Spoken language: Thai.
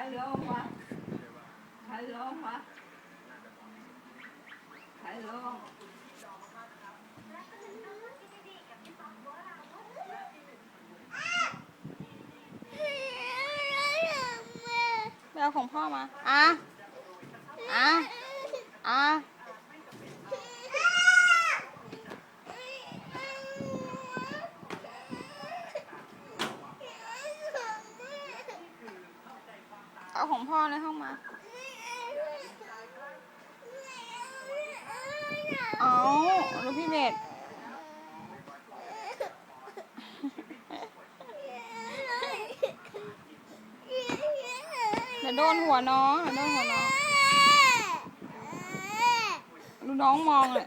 ไปเอาของพ่อมา อะ เอาของพ่อในห้องมา เอาลูกพี่เบสเดี๋ยวโดนหัวน้องเดี๋ยวโดนหัวน้องดูน้องมองเลย